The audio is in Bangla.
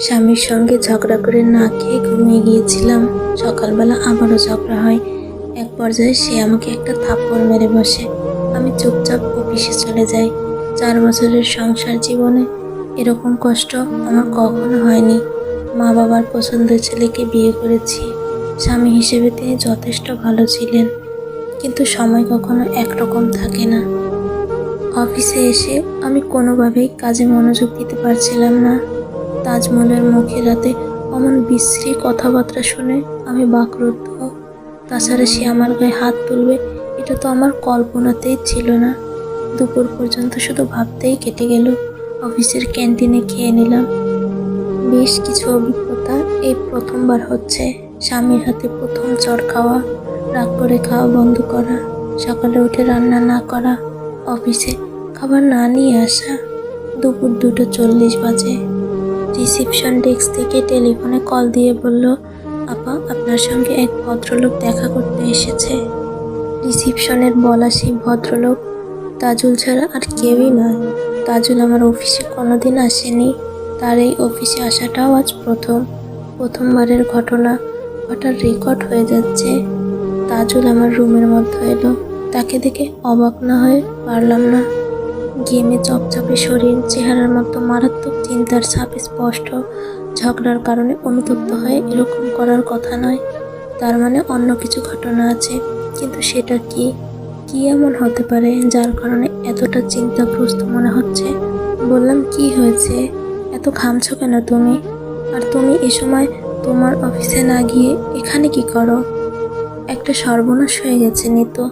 স্বামীর সঙ্গে ঝগড়া করে না খেয়ে ঘুমিয়ে গিয়েছিলাম। সকালবেলা আবারও ঝগড়া হয়। এক পর্যায়ে সে আমাকে একটা থাপ্পড় মেরে বসে। আমি চুপচাপ অফিসে চলে যাই। চার বছরের সংসার জীবনে এরকম কষ্ট আমার কখনো হয়নি। মা বাবার পছন্দের ছেলেকে বিয়ে করেছি। স্বামী হিসেবে তিনি যথেষ্ট ভালো ছিলেন। কিন্তু সময় কখনো একরকম থাকে না। অফিসে এসে আমি কোনোভাবেই কাজে মনোযোগ দিতে পারছিলাম না। তাজমহলের মুখে রাতে অমন বিশ্রী কথাবার্তা শুনে আমি বাকরুদ্ধ। তাছাড়া সে আমার গায়ে হাত তুলবে, এটা তো আমার কল্পনাতেই ছিল না। দুপুর পর্যন্ত শুধু ভাবতেই কেটে গেল, অফিসের ক্যান্টিনে খেয়ে নিলাম। বেশ কিছু অভিজ্ঞতা এই প্রথমবার হচ্ছে, স্বামীর হাতে প্রথম চড় খাওয়া, রাগ করে খাওয়া বন্ধ করা, সকালে উঠে রান্না না করা, অফিসে খাবার না নিয়ে আসা, দুপুর দুটো চল্লিশ বাজে। রিসিপশন ডেস্ক থেকে টেলিফোনে কল দিয়ে বলল, আপা, আপনার সঙ্গে এক ভদ্রলোক দেখা করতে এসেছে। রিসিপশনের বলা সেই ভদ্রলোক তাজুল ছাড়া আর কেউই নয়। তাজুল আমার অফিসে কোনোদিন আসেনি। তার এই অফিসে আসাটাও আজ প্রথম। প্রথমবারের ঘটনা হঠাৎ রেকর্ড হয়ে যাচ্ছে। তাজুল আমার রুমের মধ্যে এলো। তাকে দেখে অবাক না হয়ে পারলাম না। গেমে চপচপে শরীর, চেহারার মতো মারাত্মক চিন্তার ছাপ স্পষ্ট। ঝগড়ার কারণে অনুতপ্ত হয়ে এরকম করার কথা নয়। তার মানে অন্য কিছু ঘটনা আছে। কিন্তু সেটা কি? কি এমন হতে পারে যার কারণে এতটা চিন্তাগ্রস্ত মনে হচ্ছে? বললাম, কি হয়েছে? এত ঘামছো কেন তুমি? আর তুমি এ সময় তোমার অফিসে না গিয়ে এখানে কি করো? একটা সর্বনাশ হয়ে গেছে নিতো।